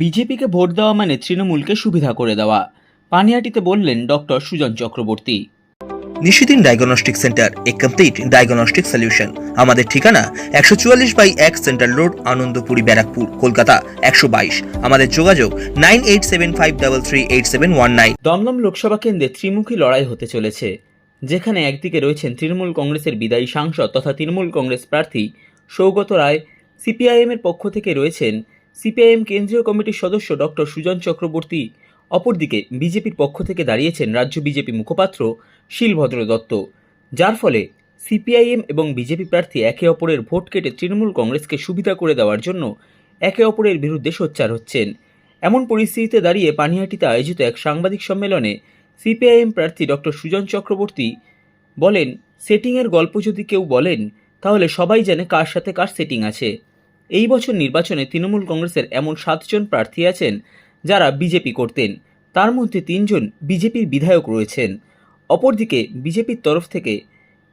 বিজেপিকে ভোট দেওয়া মানে তৃণমূলকে সুবিধা করে দেওয়া। পানিয়াটিতে বললেন doctor Sujan Chakraborty. Nishidin diagnostic centre এ কমপ্লিট ডায়াগনস্টিক সলিউশন। আমাদের ঠিকানা একশো চুয়াল্লিশ বাই এক সেন্ট্রাল রোড আনন্দপুরি ব্যারাকপুর কলকাতা একশো বাইশ। আমাদের যোগাযোগ nine eight seven five double three eight seven one nine. Dum Dum Lok Sabha কেন্দ্রে ত্রিমুখী লড়াই হতে চলেছে যেখানে একদিকে রয়েছেন তৃণমূল কংগ্রেসের বিদায়ী সাংসদ তথা তৃণমূল কংগ্রেস প্রার্থী সৌগত রায়। সিপিআইএমের পক্ষ থেকে রয়েছেন সিপিআইএম কেন্দ্রীয় কমিটির সদস্য ডক্টর সুজন চক্রবর্তী, অপরদিকে বিজেপির পক্ষ থেকে দাঁড়িয়েছেন রাজ্য বিজেপি মুখপাত্র শিলভদ্র দত্ত। যার ফলে সিপিআইএম এবং বিজেপি প্রার্থী একে অপরের ভোট কেটে তৃণমূল কংগ্রেসকে সুবিধা করে দেওয়ার জন্য একে অপরের বিরুদ্ধে সোচ্চার হচ্ছেন। এমন পরিস্থিতিতে দাঁড়িয়ে পানিহাটিতে আয়োজিত এক সাংবাদিক সম্মেলনে সিপিআইএম প্রার্থী ডক্টর সুজন চক্রবর্তী বলেন, সেটিংয়ের গল্প যদি কেউ বলেন, তাহলে সবাই জানে কার সাথে কার সেটিং আছে। এই বছর নির্বাচনে তৃণমূল কংগ্রেসের এমন সাতজন প্রার্থী আছেন যারা বিজেপি করতেন। তার মধ্যে তিনজন বিজেপির বিধায়ক রয়েছেন। অপরদিকে বিজেপির তরফ থেকে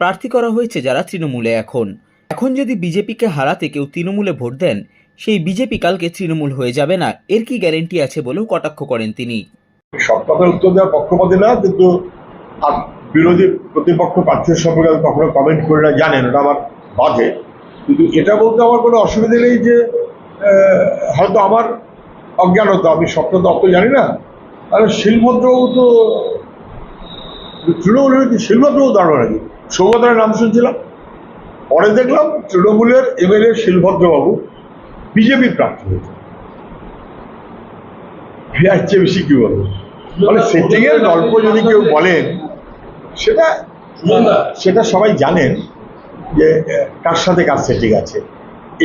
প্রার্থী করা হয়েছে যারা তৃণমূলে এখন। এখন যদি বিজেপিকে হারাতে কেউ তৃণমূলে ভোট দেন, সেই বিজেপি কালকে তৃণমূল হয়ে যাবে না। এর কি গ্যারেন্টি আছে বলেও কটাক্ষ করেন তিনি। সব কথার উত্তর দেওয়ার পক্ষপাতি না, কিন্তু বিরোধী প্রতিপক্ষ প্রার্থীর সম্পর্কে আমি কখনো কমেন্ট করি না, জানেন, ওটা আমার বাজে কিন্তু এটা বলতে আমার কোনো অসুবিধা নেই যে হয়তো আমার অজ্ঞানতা আমি সবটা তো অত জানি না। আর শিলভদ্রবাবু তো তৃণমূলের কি শিলভদ্রবাবু দাঁড়ানো নাকি সৌগতার নাম শুনছিলাম? পরে দেখলাম তৃণমূলের এমএলএ শিলভদ্রবাবু বিজেপি প্রার্থী হয়েছে এর চেয়ে বেশি কি বলব? মানে সেটিং এর গল্প যদি কেউ বলেন সেটা সেটা সবাই জানেন। যে কার সাথে কার সেটিং আছে।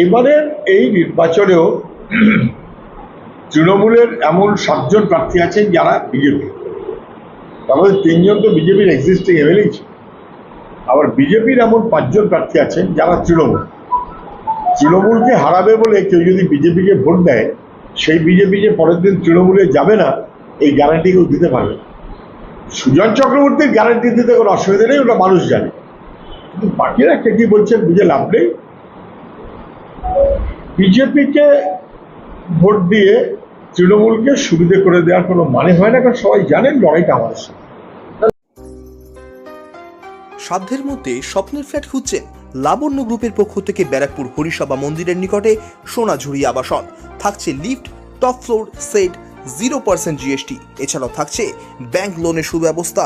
এবারের এই নির্বাচনেও তৃণমূলের এমন সাতজন প্রার্থী আছেন যারা বিজেপি। তার মধ্যে তিনজন তো বিজেপির এক্সিস্টিং এমএলএ আবার বিজেপির এমন পাঁচজন প্রার্থী আছেন যারা তৃণমূল। তৃণমূলকে হারাবে বলে কেউ যদি বিজেপিকে ভোট দেয়, সেই বিজেপি যে পরের দিন তৃণমূলে যাবে না, এই গ্যারান্টি কেউ দিতে পারবে সুজন চক্রবর্তীর গ্যারান্টি দিতে কোনো অসুবিধা নেই, ওটা মানুষ জানে। কে কি বলছেন বুঝে লাভ নেই। বিজেপিকে ভোট দিয়ে তৃণমূলকে সুবিধে করে দেওয়ার কোনো মানে হয় না, কারণ সবাই জানেন লড়াইটা সাধ্যের মধ্যে স্বপ্নের ফ্ল্যাট খুঁজছেন লাবণ্য গ্রুপের পক্ষ থেকে ব্যারাকপুর হরিসভা মন্দিরের নিকটে সোনাঝুরি আবাসন। থাকছে lift, top floor, set zero percent GST এছাড়াও থাকছে ব্যাংক লোনের সুব্যবস্থা।